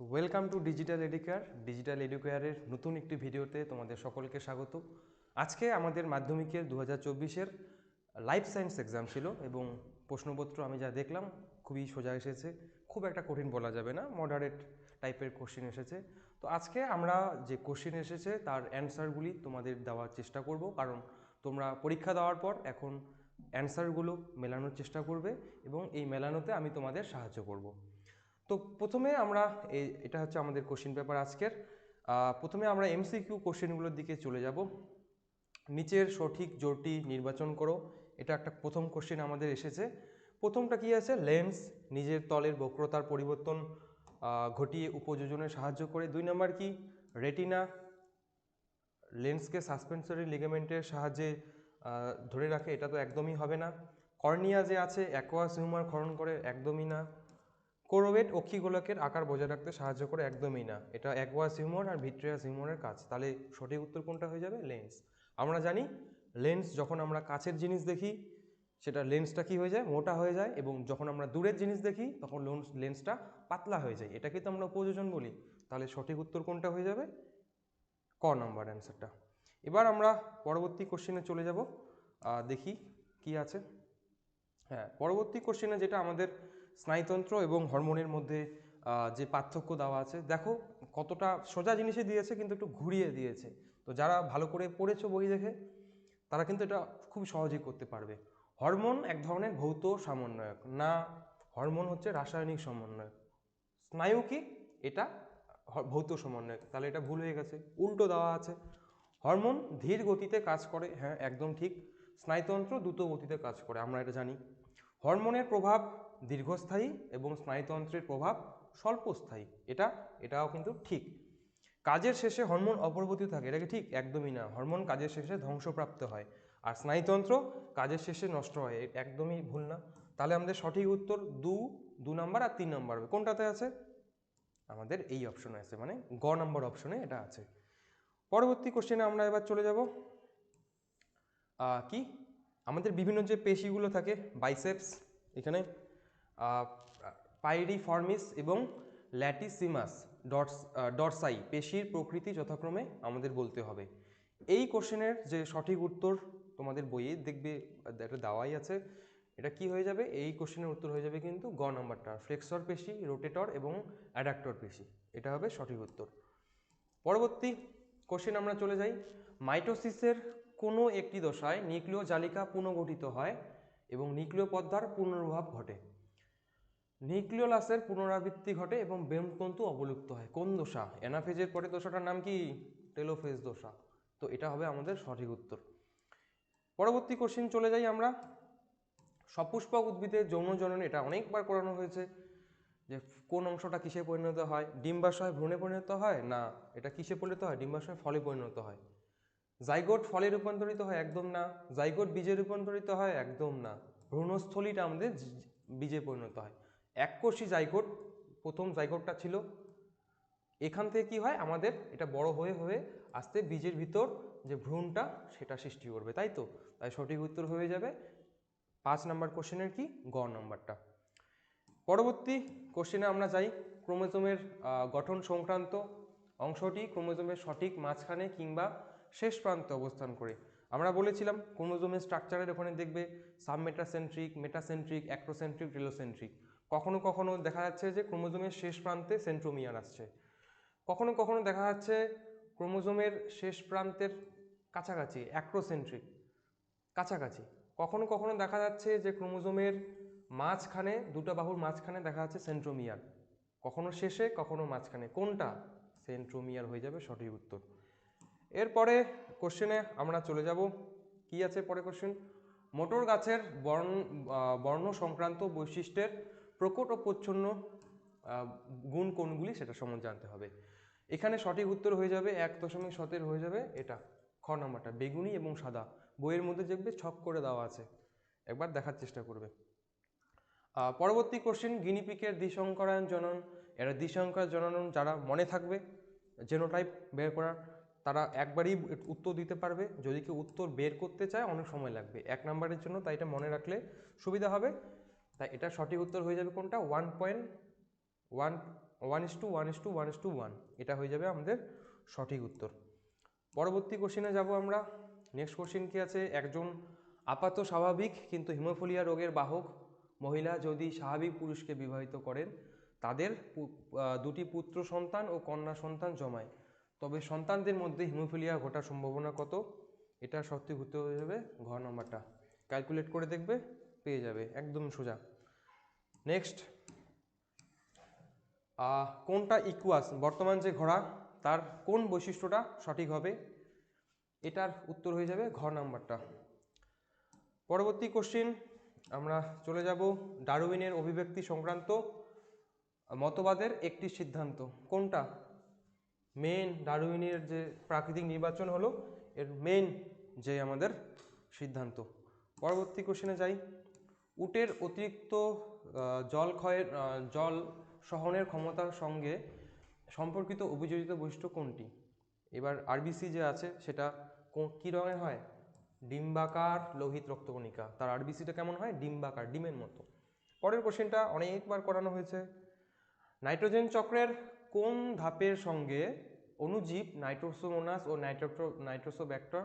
তো welcome to digital Educare digital এডুকেয়ারের নতুন একটি ভিডিওতে তোমাদের সকলকে স্বাগত। আজকে আমাদের মাধ্যমিকের দু হাজার চব্বিশের লাইফ সায়েন্স এক্সাম ছিল এবং প্রশ্নপত্র আমি যা দেখলাম খুবই সোজা এসেছে। খুব একটা কঠিন বলা যাবে না মডারেট টাইপের কোশ্চেন এসেছে। তো আজকে আমরা যে কোশ্চেন এসেছে তার অ্যান্সারগুলি তোমাদের দেওয়ার চেষ্টা করব, কারণ তোমরা পরীক্ষা দেওয়ার পর এখন অ্যান্সারগুলো মেলানোর চেষ্টা করবে এবং এই মেলানোতে আমি তোমাদের সাহায্য করব। তো প্রথমে আমরা এই, এটা হচ্ছে আমাদের কোশ্চেন পেপার আজকের। প্রথমে আমরা এমসিকিউ কোশ্চেনগুলোর দিকে চলে যাব। নিচের সঠিক জোরটি নির্বাচন করো। এটা একটা প্রথম কোশ্চেন আমাদের এসেছে। প্রথমটা কি আছে? লেন্স নিজের তলের বক্রতার পরিবর্তন ঘটিয়ে উপযোজনে সাহায্য করে। দুই নম্বর কি? রেটিনা লেন্সকে সাসপেন্সরি লিগামেন্টের সাহায্যে ধরে রাখে। এটা তো একদমই হবে না। কর্নিয়া যে আছে অ্যাকোয়াস হিউমার ক্ষরণ করে, একদমই না। কোরোভেট অক্ষিগোলকের আকার বজায় রাখতে সাহায্য করে একদমই না। এটা অ্যাকোয়াস হিউমার আর ভিট্রিয়াস হিউমারের কাজ। তাহলে সঠিক উত্তর কোনটা হয়ে যাবে? লেন্স আমরা জানি লেন্স যখন আমরা কাছের জিনিস দেখি, সেটা লেন্সটা কি হয়ে যায়? মোটা হয়ে যায় এবং যখন আমরা দূরের জিনিস দেখি, তখন লেন্স লেন্সটা পাতলা হয়ে যায়। এটাকে তো আমরা উপযোজন বলি। তাহলে সঠিক উত্তর কোনটা হয়ে যাবে? ক নাম্বার অ্যান্সারটা এবার আমরা পরবর্তী কোশ্চেনে চলে যাব। দেখি কি আছে। হ্যাঁ পরবর্তী কোশ্চেনে যেটা আমাদের স্নায়ুতন্ত্র এবং হরমোনের মধ্যে যে পার্থক্য দেওয়া আছে, দেখো কতটা সোজা জিনিসে দিয়েছে কিন্তু একটু ঘুরিয়ে দিয়েছে। তো যারা ভালো করে পড়েছো বই দেখে, তারা কিন্তু এটা খুব সহজেই করতে পারবে। হরমোন এক ধরনের ভৌত সমন্বয়ক, না হরমোন হচ্ছে রাসায়নিক সমন্বয়ক। স্নায়ু কি? এটা ভৌত সমন্বয়ক, তাহলে এটা ভুল হয়ে গেছে, উল্টো দেওয়া আছে। হরমোন ধীর গতিতে কাজ করে হ্যাঁ একদম ঠিক। স্নায়ুতন্ত্র দ্রুত গতিতে কাজ করে, আমরা এটা জানি। হরমোনের প্রভাব দীর্ঘস্থায়ী এবং স্নায়ুতন্ত্রের প্রভাব স্বল্পস্থায়ী। এটা, এটাও কিন্তু ঠিক। কাজের শেষে হরমোন অপরিবর্তিত থাকে, এটা কি ঠিক? একদমই না। হরমোন কাজের শেষে ধ্বংসপ্রাপ্ত হয়। আর স্নায়ুতন্ত্র কাজের শেষে নষ্ট হয় একদমই ভুল না। তাহলে আমাদের সঠিক উত্তর দু দু নাম্বার আর তিন নাম্বার হবে। কোনটাতে আছে? আমাদের এই অপশনে আছে মানে গ নাম্বার অপশনে এটা আছে। পরবর্তী কোশ্চেনে আমরা এবার চলে যাব। কি? আমাদের বিভিন্ন যে পেশিগুলো থাকে বাইসেপস এখানে পাইরিফর্মিস এবং ল্যাটিসিমাস ডটস ডরসাই পেশির প্রকৃতি যথাক্রমে আমাদের বলতে হবে। এই কোশ্চেনের যে সঠিক উত্তর তোমাদের বইয়ে দেখবে একটা দেওয়াই আছে। এটা কি হয়ে যাবে? এই কোশ্চেনের উত্তর হয়ে যাবে কিন্তু গ নাম্বারটা, ফ্লেক্সর পেশি, রোটেটর এবং অ্যাডাক্টর পেশি। এটা হবে সঠিক উত্তর। পরবর্তী কোশ্চেন আমরা চলে যাই। মাইটোসিসের কোনো একটি দশায় নিউক্লিয় জালিকা পুনর্গঠিত হয় এবং নিউক্লিয় পদ্মার পুনর্ভাব ঘটে। নিউক্লিওলাসের পুনরাবৃত্তি ঘটে এবং বেমতন্তু অবলুপ্ত হয়। কোন দশা অ্যানাফেজের পরে দোষাটার নাম কি? টেলোফেজ দোষা। তো এটা হবে আমাদের সঠিক উত্তর। পরবর্তী কোশ্চেন চলে যাই আমরা। সপুষ্পক উদ্ভিদের যৌন জনন এটা অনেকবার করানো হয়েছে যে কোন অংশটা কিসে পরিণত হয়? ডিম্বাশয় ভ্রূণে পরিণত হয়? না, এটা কিসে পরিণত হয়? ডিম্বাশয় ফলে পরিণত হয়। জাইগোট ফলে রূপান্তরিত হয়? একদম না। জাইগোট বীজে রূপান্তরিত হয়? একদম না। ভ্রূণস্থলীটা আমাদের বীজে পরিণত হয়। এককোষী জাইগোট, প্রথম জাইগোটটা ছিল। এখান থেকে কি হয়? আমাদের এটা বড় হয়ে হয়ে আস্তে বীজের ভিতর যে ভ্রূণটা, সেটা সৃষ্টি করবে, তাই তো? তাই সঠিক উত্তর হয়ে যাবে পাঁচ নাম্বার কোশ্চেনের কি? গ নাম্বারটা। পরবর্তী কোশ্চেনে আমরা যাই। ক্রোমোজোমের গঠন সংক্রান্ত অংশটি ক্রোমোজোমের সঠিক মাঝখানে কিংবা শেষ প্রান্তে অবস্থান করে। আমরা বলেছিলাম ক্রোমোজোমের স্ট্রাকচারের ওখানে দেখবে সাবমেটাসেন্ট্রিক, মেটাসেন্ট্রিক, অ্যাক্রোসেন্ট্রিক, রিলোসেন্ট্রিক। কখনো কখনো দেখা যাচ্ছে যে ক্রোমোজোমের শেষ প্রান্তে সেন্ট্রোমিয়ার আসছে। কখনো কখনো দেখা যাচ্ছে ক্রোমোজোমের শেষ প্রান্তের কাছাকাছি, অ্যাক্রোসেন্ট্রিক, কাছাকাছি। কখনো কখনো দেখা যাচ্ছে যে ক্রোমোজোমের মাঝখানে, দুটো বাহুর মাঝখানে দেখা যাচ্ছে সেন্ট্রোমিয়ার কখনো শেষে, কখনো মাঝখানে। কোনটা? সেন্ট্রোমিয়ার হয়ে যাবে সঠিক উত্তর। এরপরে কোশ্চেনে আমরা চলে যাব। কি আছে পরে কোশ্চেন মোটর গাছের বর্ণ বর্ণ সংক্রান্ত বৈশিষ্ট্যের প্রকট ও প্রচ্ছন্ন গুণ কোনগুলি সেটা সম্বন্ধে জানতে হবে। এখানে সঠিক উত্তর হয়ে যাবে এক দশমিক সতের হয়ে যাবে এটা। খ নাম্বারটা, বেগুনি এবং সাদা। বইয়ের মধ্যে দেখবে ছক করে দেওয়া আছে। একবার দেখার চেষ্টা করবে। পরবর্তী কোশ্চেন গিনিপিকের দ্বিসংকরায়ন জনন। এরা দ্বিসংকরায়ন জনন যারা মনে থাকবে জেনোটাইপ বের করার। তারা একবারই উত্তর দিতে পারবে। যদি কেউ উত্তর বের করতে চায়, অনেক সময় লাগবে। এক নাম্বারের জন্য তাই এটা মনে রাখলে সুবিধা হবে। তাই এটা সঠিক উত্তর হয়ে যাবে কোনটা? One point one one is two one is two one is two one এটা হয়ে যাবে আমাদের সঠিক উত্তর। পরবর্তী কোশ্চেনে যাব আমরা। নেক্সট কোশ্চেন কি আছে? একজন আপাত স্বাভাবিক কিন্তু হিমোফিলিয়া রোগের বাহক মহিলা যদি স্বাভাবিক পুরুষকে বিবাহিত করেন, তাদের দুটি পুত্র সন্তান ও কন্যা সন্তান জমায়। তবে সন্তানদের মধ্যে হিমোফিলিয়া ঘটার সম্ভাবনা কত? এটা সত্যি উত্তর হয়ে যাবে ঘ নম্বরটা। ক্যালকুলেট করে দেখবে, পেয়ে যাবে, একদম সোজা। নেক্সট। কোনটা ইকুয়াস বর্তমান যে ঘোড়া, তার কোন বৈশিষ্ট্যটা সঠিক হবে? এটার উত্তর হয়ে যাবে ঘ নাম্বারটা। পরবর্তী কোশ্চিন আমরা চলে যাব ডারউইনের অভিব্যক্তি সংক্রান্ত মতবাদের একটি সিদ্ধান্ত। কোনটা? মেন ডারউইনের যে প্রাকৃতিক নির্বাচন হলো, এর মেন যে আমাদের সিদ্ধান্ত। পরবর্তী কোশ্চেনে যাই। উটের অতিরিক্ত জল ক্ষয়ের জল সহনের ক্ষমতার সঙ্গে সম্পর্কিত অভিযোজিত বৈশিষ্ট্য কোনটি? এবার আরবিসি যে আছে, সেটা কো- কী রঙের হয়? ডিম্বাকার লোহিত রক্তকণিকা। তার আরবিসিটা কেমন হয়? ডিম্বাকার, ডিমের মতো। পরের কোশ্চেনটা অনেকবার করানো হয়েছে। নাইট্রোজেন চক্রের কোন ধাপের সঙ্গে অণুজীব নাইট্রোসোমোনাস ও নাইট্রোটো নাইট্রোসোব্যাক্টর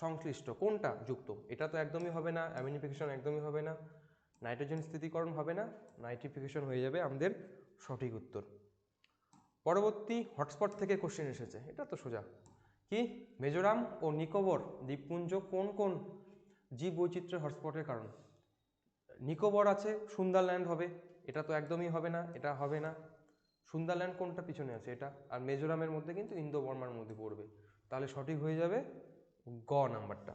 সংশ্লিষ্ট। কোনটা যুক্ত? এটা তো একদমই হবে না, অ্যামিনিফিকেশন একদমই হবে না, নাইট্রোজেন স্থিতিকরণ হবে না, নাইট্রিফিকেশন হয়ে যাবে আমাদের সঠিক উত্তর। পরবর্তী হটস্পট থেকে কোশ্চেন এসেছে, এটা তো সোজা। কি? মেজোরাম ও নিকোবর দ্বীপপুঞ্জ কোন কোন জীব বৈচিত্র্যের হটস্পটের কারণ? নিকোবর আছে, সুন্দরল্যান্ড হবে, এটা তো একদমই হবে না, এটা হবে না। সুন্দরল্যান্ড কোনটা পিছনে আছে? এটা আর মেজোরামের মধ্যে কিন্তু ইন্দো বর্মার মধ্যে পড়বে। তাহলে সঠিক হয়ে যাবে গ নাম্বারটা।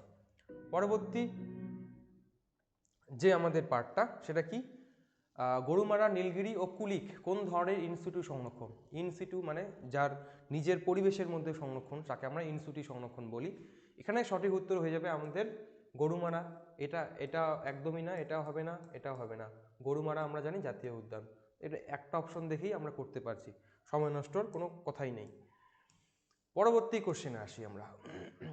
পরবর্তী যে আমাদের পার্টটা সেটা কি? গরুমারা, নীলগিরি ও কুলিক কোন ধরনের ইনস্টিটিউ সংরক্ষণ? ইনস্টিটিউ মানে যার নিজের পরিবেশের মধ্যে সংরক্ষণ তাকে আমরা ইনস্টিটিউ সংরক্ষণ বলি। এখানে সঠিক উত্তর হয়ে যাবে আমাদের গরুমারা। এটা এটা একদমই না এটাও হবে না, এটাও হবে না। গরুমারা আমরা জানি জাতীয় উদ্যান। এটা একটা অপশন দেখেই আমরা করতে পারছি। সময় নষ্টর কোনো কথাই নেই। পরবর্তী কোশ্চেনে আসি আমরা।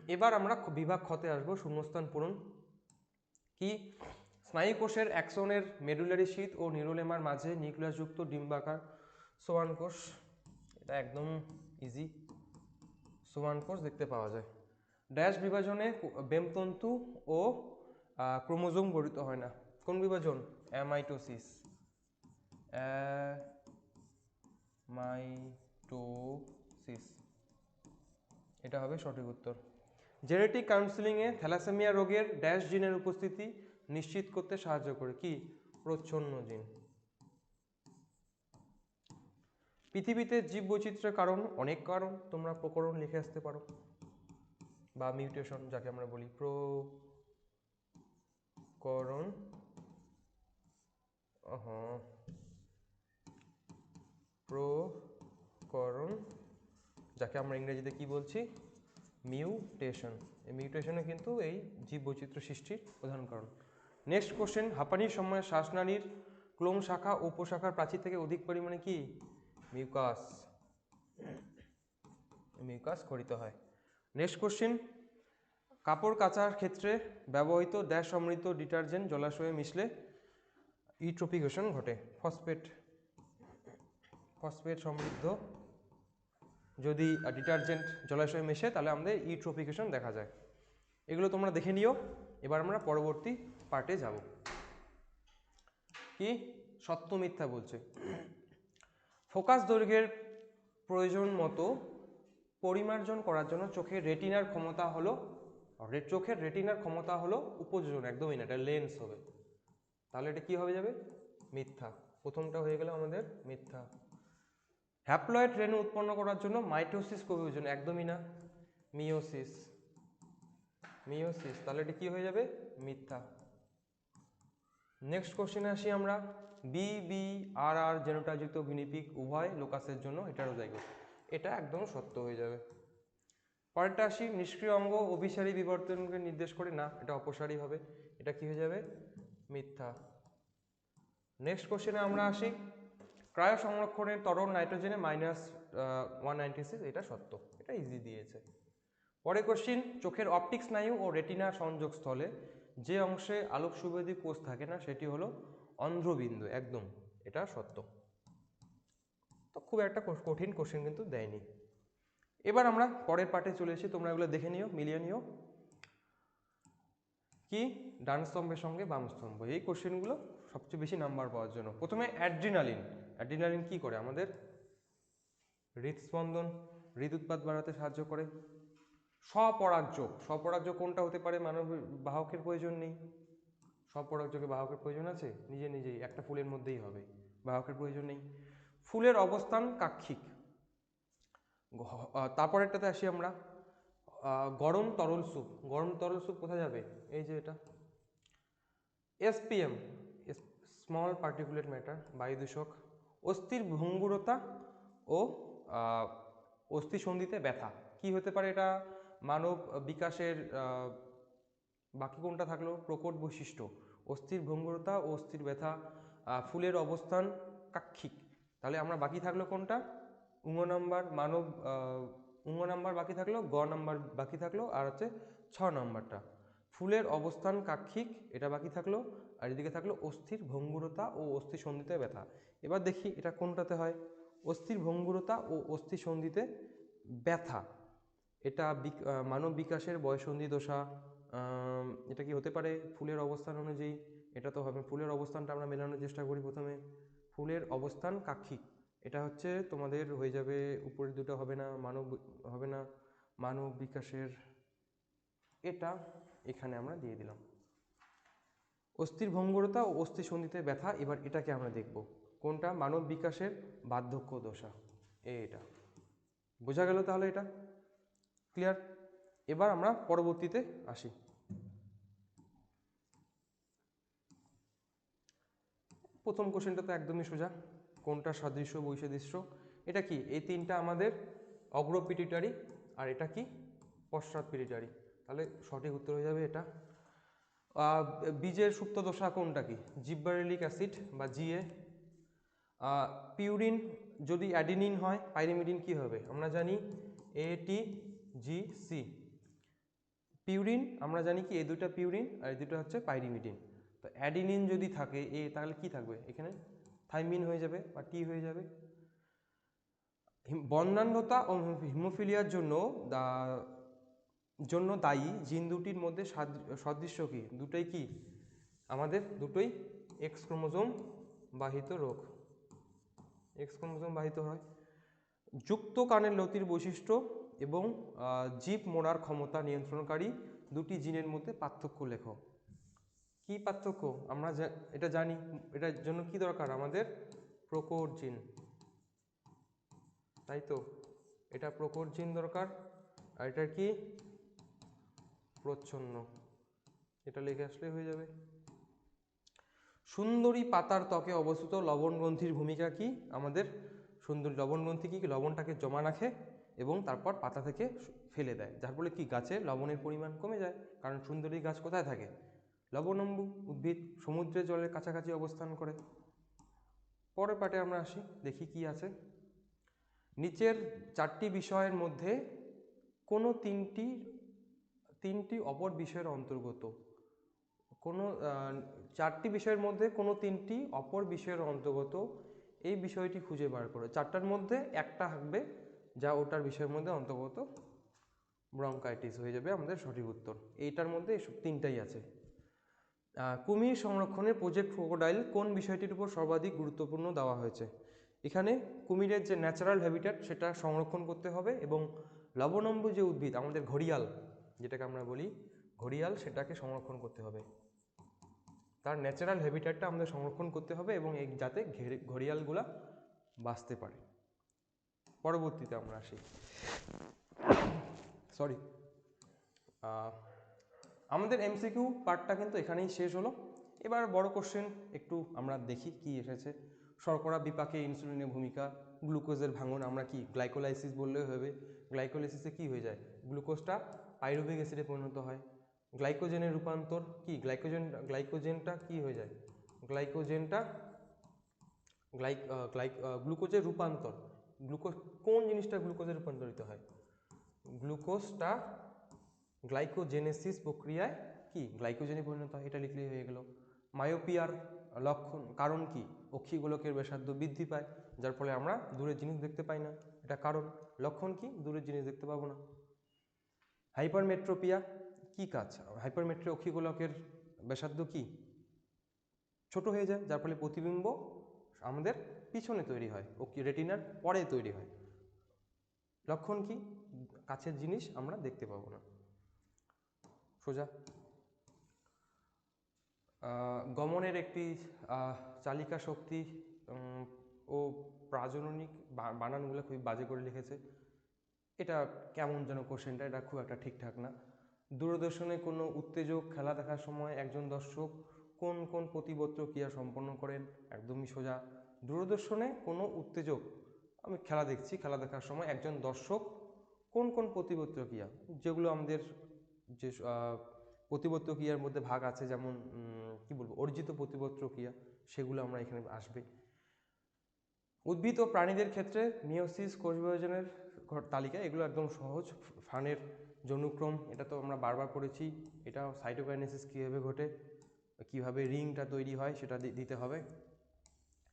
এবার আমরা বিভাগ ক্ষতে আসব, শূন্যস্থান পূরণ। কি? স্নায়ুকোষের অ্যাক্সনের মেডুলারি শীত ও নিউরোলেমার মাঝে নিউক্লিয়াসযুক্ত ডিম্বাকার সোয়ান কোষ। এটা একদম ইজি সোয়ান কোষ দেখতে পাওয়া যায়। ড্যাশ বিভাজনে বেমতন্তু ও ক্রোমোজোম গঠিত হয় না। কোন বিভাজন? অ্যামাইটোসিস মাইটোসিস এটা হবে সঠিক উত্তর। জেনেটিক কাউন্সিলিংয়ে থ্যালাসেমিয়া রোগের ড্যাশ জিনের উপস্থিতি নিশ্চিত করতে সাহায্য করে। কি? প্রচ্ছন্ন জিন পৃথিবীতে জীব বৈচিত্র্যের কারণ অনেক কারণ, তোমরা প্রকরণ লিখে আসতে পারো। বা মিউটেশন যাকে আমরা বলি। প্রকরণ হ্যাঁ প্রকরণ, যাকে আমরা ইংরেজিতে কি বলছি? মিউটেশন। এই মিউটেশনে কিন্তু এই জীব বৈচিত্র্য সৃষ্টির প্রধান কারণ। নেক্সট কোশ্চেন, হাঁপানির সময় শ্বাসনালীর ক্লোম শাখা ও উপশাখার প্রাচীর থেকে অধিক পরিমাণে কি? মিউকাস। মিউকাস খরিত হয়। নেক্সট কোশ্চেন, কাপড় কাচার ক্ষেত্রে ব্যবহৃত ড্যাশ সমৃদ্ধ ডিটারজেন্ট জলাশয়ে মিশলে ইউট্রোফিকেশন ঘটে। ফসফেট ফসফেট সমৃদ্ধ। যদি ডিটারজেন্ট জলাশয়ে মেশে, তাহলে আমাদের ইউট্রোফিকেশন দেখা যায়। এগুলো তোমরা দেখে নিও। এবার আমরা পরবর্তী পার্টে যাব। কি? সত্য মিথ্যা বলছে। ফোকাস দৈর্ঘ্যের প্রয়োজন মতো পরিমার্জন করার জন্য চোখের রেটিনার ক্ষমতা হলো চোখের রেটিনার ক্ষমতা হলো উপযোজন, একদমই না, এটা লেন্স হবে। তাহলে এটা কি হবে যাবে? মিথ্যা। প্রথমটা হয়ে গেল আমাদের মিথ্যা। হ্যাপ্লয়েড রেণু উৎপন্ন করার জন্য মাইটোসিস প্রয়োজন একদমই না। মিওসিস মিওসিস তাহলে এটা কি হয়ে যাবে? মিথ্যা। নেক্সট কোশ্চেনে আসি আমরা। বি বি আর আর জেনোটাযুক্ত গিনিপিক উভয় লোকাসের জন্য এটারও জায়গ। এটা একদম সত্য হয়ে যাবে। পরেরটা আসি, নিষ্ক্রিয় অঙ্গ অভিসারী বিবর্তনকে নির্দেশ করে? না, এটা অপসারী হবে। এটা কি হয়ে যাবে? মিথ্যা। নেক্সট কোশ্চেনে আমরা আসি। ক্রায় সংরক্ষণের তরল নাইট্রোজেনে মাইনাস ওয়ান এটা সত্য। এটা ইজি দিয়েছে। পরে কোশ্চিন চোখের অপটিক স্নায়ু ও রেটিনা সংযোগস্থলে যে অংশে আলোক সুবেদী কোষ থাকে না, সেটি হলো অন্ধ্রবিন্দু, একদম। এটা সত্য। তো খুব একটা কঠিন কোশ্চেন কিন্তু দেয়নি। এবার আমরা পরের পার্টে চলে এসেছি, তোমরা এগুলো দেখে নিও, মিলিয়ে নিও। কি? ডান স্তম্ভের সঙ্গে বাম স্তম্ভ এই কোশ্চেনগুলো সবচেয়ে বেশি নাম্বার পাওয়ার জন্য। প্রথমে অ্যাড্রিনালিন অ্যাড্রিনালিন কি করে? আমাদের হৃদস্পন্দন হৃদ উৎপাদ বাড়াতে সাহায্য করে। স্বপরাগযোগ। স্বপরাগযোগ কোনটা হতে পারে? মানব বাহকের প্রয়োজন নেই। স্বপরাগযোগে বাহকের প্রয়োজন আছে? নিজে নিজেই। একটা ফুলের মধ্যেই হবে। বাহকের প্রয়োজন নেই। ফুলের অবস্থান কাক্ষিক। তারপরেরটাতে আসি আমরা। গরম তরল স্যুপ। গরম তরল স্যুপ কোথায় যাবে? এই যে এটা। এসপিএম স্মল পার্টিকুলেট ম্যাটার বায়ু দূষক অস্থির ভঙ্গুরতা ও আহ, অস্থি সন্ধিতে ব্যথা। কি হতে পারে এটা? মানব বিকাশের বাকি কোনটা থাকল? প্রকট বৈশিষ্ট্য। অস্থির ভঙ্গুরতা ও অস্থির ব্যথা ফুলের অবস্থান কাক্ষিক। তাহলে আমরা বাকি থাকল কোনটা? উঙ্গ নাম্বার মানব উঙ্গ নাম্বার বাকি থাকল গ নাম্বার বাকি থাকল আর হচ্ছে ছ নাম্বারটা। ফুলের অবস্থান কাক্ষিক এটা বাকি থাকল। আর এদিকে থাকল অস্থির ভঙ্গুরতা ও অস্থি সন্ধিতে ব্যথা। এবার দেখি এটা কোনটাতে হয়? অস্থির ভঙ্গুরতা ও অস্থি সন্ধিতে ব্যথা। এটা মানব বিকাশের বয়সন্ধি আম, এটা কি হতে পারে? ফুলের অবস্থান অনুযায়ী। এটা তো হবে ফুলের অবস্থানটা আমরা মেলানোর চেষ্টা করি প্রথমে। ফুলের অবস্থান কাক্ষিক। এটা হচ্ছে তোমাদের হয়ে যাবে উপরের দুটো হবে না মানব হবে না। মানব বিকাশের এটা এখানে আমরা দিয়ে দিলাম। অস্থির ভঙ্গুরতা ও অস্থি সন্ধিতে ব্যথা, এবার এটাকে আমরা দেখব। কোনটা? মানব বিকাশের বার্ধক্য দশা। এটা। বোঝা গেল তাহলে এটা? ক্লিয়ার? এবার আমরা পরবর্তীতে আসি। প্রথম কোশ্চেনটা তো একদমই সোজা। কোনটা সাদৃশ্য, বৈসাদৃশ্য? এটা কি? এই তিনটা আমাদের অগ্র পিটিটারি আর এটা কি? পশ্চাৎ পিটিটারি তাহলে সঠিক উত্তর হয়ে যাবে এটা। বীজের সুপ্ত দশা কোনটা কি? জিব্বারেলিক অ্যাসিড বা জিএ পিউরিন যদি অ্যাডিনিন হয়, পাইরিমিডিন কি হবে? আমরা জানি এটি জি সি পিউরিন, আমরা জানি কি? এই দুটো পিউরিন আর এই দুটো হচ্ছে পাইরিমিডিন। তো অ্যাডিনিন যদি থাকে এ তাহলে কি থাকবে? এখানে থাইমিন হয়ে যাবে বা টি হয়ে যাবে। বন্যান্ধতা ও হিমোফিলিয়ার জন্য জন্য দায়ী জিন দুটির মধ্যে সাদ- সদৃশ্য কি? দুটোই কি? আমাদের দুটোই এক্স ক্রোমোজোম বাহিত রোগ। এক্স ক্রোমোজোম বাহিত হয়। যুক্ত কানের লতির বৈশিষ্ট্য এবং জীব মোড়ার ক্ষমতা নিয়ন্ত্রণকারী দুটি জিনের মধ্যে পার্থক্য লেখো। কি পার্থক্য? আমরা এটা জানি। এটার জন্য কি দরকার? আমাদের প্রকট জিন। তাই তো? এটা প্রকট জিন দরকার। আর এটা কি? প্রচ্ছন্ন। এটা লিখে আসলে হয়ে যাবে। সুন্দরী পাতার ত্বকে অবস্থিত লবণ গ্রন্থির ভূমিকা কি? আমাদের সুন্দরী লবণ গ্রন্থি কি? লবণটাকে জমা রাখে এবং তারপর পাতা থেকে ফেলে দেয়, যার ফলে কি? গাছে লবণের পরিমাণ কমে যায়। কারণ সুন্দরী গাছ কোথায় থাকে? লবণম্বু, উদ্ভিদ সমুদ্রের জলের কাছাকাছি অবস্থান করে। পরের পাটে আমরা আসি, দেখি কি আছে। নিচের চারটি বিষয়ের মধ্যে কোনো তিনটি তিনটি অপর বিষয়ের অন্তর্গত। কোনো চারটি বিষয়ের মধ্যে কোনো তিনটি অপর বিষয়ের অন্তর্গত, এই বিষয়টি খুঁজে বার করো। চারটার মধ্যে একটা থাকবে, যা ওটার বিষয়ের মধ্যে অন্তর্গত ব্রঙ্কাইটিস হয়ে যাবে আমাদের সঠিক উত্তর। এইটার মধ্যে এসব তিনটাই আছে। কুমির সংরক্ষণের প্রজেক্ট ক্রোকোডাইল কোন বিষয়টির উপর সর্বাধিক গুরুত্বপূর্ণ দেওয়া হয়েছে? এখানে কুমিরের যে ন্যাচারাল হ্যাবিটেট, সেটা সংরক্ষণ করতে হবে এবং লবণম্বু যে উদ্ভিদ, আমাদের ঘড়িয়াল যেটাকে আমরা বলি ঘড়িয়াল, সেটাকে সংরক্ষণ করতে হবে। তার ন্যাচারাল হ্যাবিটেটটা আমাদের সংরক্ষণ করতে হবে এবং এই যাতে ঘড়িয়ালগুলা বাঁচতে পারে। পরবর্তীতে আমরা আসি। সরি আমাদের এমসিকিউ পার্টটা কিন্তু এখানেই শেষ হলো। এবার বড় কোশ্চেন একটু আমরা দেখি কি এসেছে। শর্করা বিপাকে ইনসুলিনের ভূমিকা গ্লুকোজের ভাঙন, আমরা কি গ্লাইকোলাইসিস বললেই হবে? গ্লাইকোলাইসিসে কি হয়ে যায়? গ্লুকোজটা পাইরুভিক অ্যাসিডে পরিণত হয়। গ্লাইকোজেনের রূপান্তর কি? গ্লাইকোজেন, গ্লাইকোজেনটা কি হয়ে যায়? গ্লাইকোজেনটা গ্লাইক গ্লাইক গ্লুকোজের রূপান্তর। গ্লুকোজ, কোন জিনিসটা গ্লুকোজে রূপান্তরিত হয়? গ্লুকোজটা গ্লাইকোজেনেসিস প্রক্রিয়ায় কি? গ্লাইকোজেনে পরিণত হয়, এটা লিখলেই হয়ে গেল। মায়োপিয়ার লক্ষণ, কারণ কি? অক্ষিগোলকের ব্যাসার্ধ বৃদ্ধি পায়, যার ফলে আমরা দূরের জিনিস দেখতে পাই না। এটা কারণ। লক্ষণ কি? দূরের জিনিস দেখতে পাবো না। হাইপারমেট্রোপিয়া কি কাজ? হাইপারমেট্রো অক্ষিগোলকের ব্যাসার্ধ কি? ছোট হয়ে যায়, যার ফলে প্রতিবিম্ব আমাদের পিছনে তৈরি হয় ও রেটিনার পরে তৈরি হয়। লক্ষণ কি? কাছের জিনিস আমরা দেখতে পাবো না। সোজা। গমনের একটি চালিকা শক্তি ও প্রাজননিক বানানগুলো খুবই বাজে করে লিখেছে। এটা কেমন যেন কোশ্চেনটা এটা খুব একটা ঠিকঠাক না। দূরদর্শনে কোনো উত্তেজক খেলা দেখার সময় একজন দর্শক কোন কোন প্রতিবত্র ক্রিয়া সম্পন্ন করেন একদমই সোজা। দূরদর্শনে কোনো উত্তেজক আমি খেলা দেখছি খেলা দেখার সময় একজন দর্শক কোন কোন প্রতিবত্র ক্রিয়া যেগুলো আমাদের যে আহ, প্রতিবত্র ক্রিয়ার মধ্যে ভাগ আছে যেমন কি বলব অর্জিত প্রতিবত্র ক্রিয়া সেগুলো আমরা এখানে আসবে। উদ্ভিদ ও প্রাণীদের ক্ষেত্রে মিওসিস কোষ বিভাজনের তালিকা, এগুলো একদম সহজ। ফানের জনুক্রম, এটা তো আমরা বারবার পড়েছি। এটা সাইটোকাইনেসিস কীভাবে ঘটে, কীভাবে রিংটা তৈরি হয়, সেটা দিতে হবে।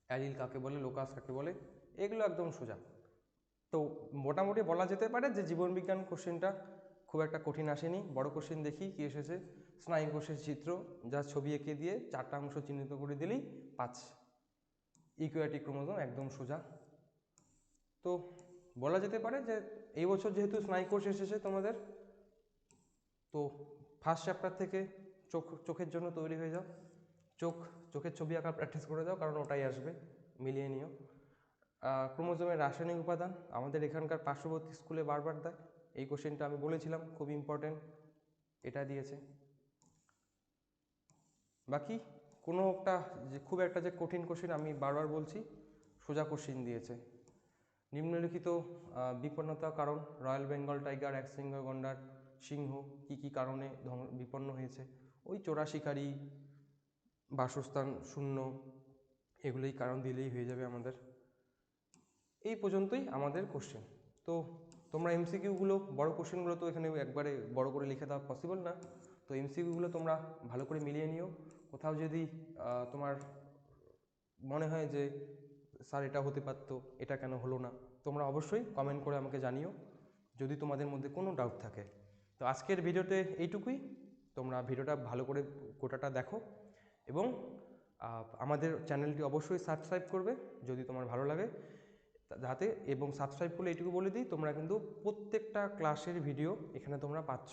অ্যালিল কাকে বলে, লোকাস কাকে বলে, এগুলো একদম সোজা। তো মোটামুটি বলা যেতে পারে যে জীবনবিজ্ঞান কোশ্চেনটা খুব একটা কঠিন আসেনি। বড় কোশ্চেন দেখি কি এসেছে। স্নায়ু কোষের চিত্র যা ছবি এঁকে দিয়ে চারটা অংশ চিহ্নিত করে দিলেই পাঁচ ইকুয়াটি ক্রোমোজোম একদম সোজা। তো বলা যেতে পারে যে এই বছর যেহেতু স্নায়ু কোর্স এসেছে তোমাদের, তো ফার্স্ট চ্যাপ্টার থেকে চোখ, চোখের জন্য তৈরি হয়ে যাও। চোখ, চোখের ছবি আঁকা প্র্যাকটিস করে দাও কারণ ওটাই আসবে, মিলিয়ে নিও। ক্রোমোজোমের রাসায়নিক উপাদান আমাদের এখানকার পার্শ্ববর্তী স্কুলে বারবার দেয়। এই কোশ্চেনটা আমি বলেছিলাম, খুব ইম্পর্টেন্ট এটা দিয়েছে। বাকি কোনো একটা যে, খুব একটা যে কঠিন কোশ্চেন আমি বারবার বলছি, সোজা কোশ্চেন দিয়েছে। নিম্নলিখিত আহ, বিপন্নতার কারণ রয়্যাল বেঙ্গল টাইগার একশৃঙ্গ গন্ডার সিংহ কি কি কারণে বিপন্ন হয়েছে? ওই চোরা শিকারি বাসস্থান শূন্য এগুলোই কারণ দিলেই হয়ে যাবে আমাদের। এই পর্যন্তই আমাদের কোশ্চেন তো তোমরা এমসিকিউগুলো বড় কোশ্চেনগুলো তো এখানে একবারে বড় করে লিখে দেওয়া পসিবল না। তো এমসিকিউগুলো তোমরা ভালো করে মিলিয়ে নিও। কোথাও যদি তোমার মনে হয় যে স্যার, এটা হতে পারতো, এটা কেন হলো না? তোমরা অবশ্যই কমেন্ট করে আমাকে জানিও, যদি তোমাদের মধ্যে কোনো ডাউট থাকে। তো আজকের ভিডিওতে এইটুকুই। তোমরা ভিডিওটা ভালো করে গোটাটা দেখো এবং আমাদের চ্যানেলটি অবশ্যই সাবস্ক্রাইব করবে যদি তোমার ভালো লাগে। যাতে এবং সাবস্ক্রাইব করলে এইটুকু বলে দিই, তোমরা কিন্তু প্রত্যেকটা ক্লাসের ভিডিও এখানে তোমরা পাচ্ছ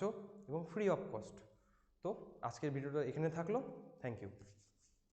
এবং ফ্রি অফ কস্ট তো আজকের ভিডিওটা এখানে থাকল। Thank you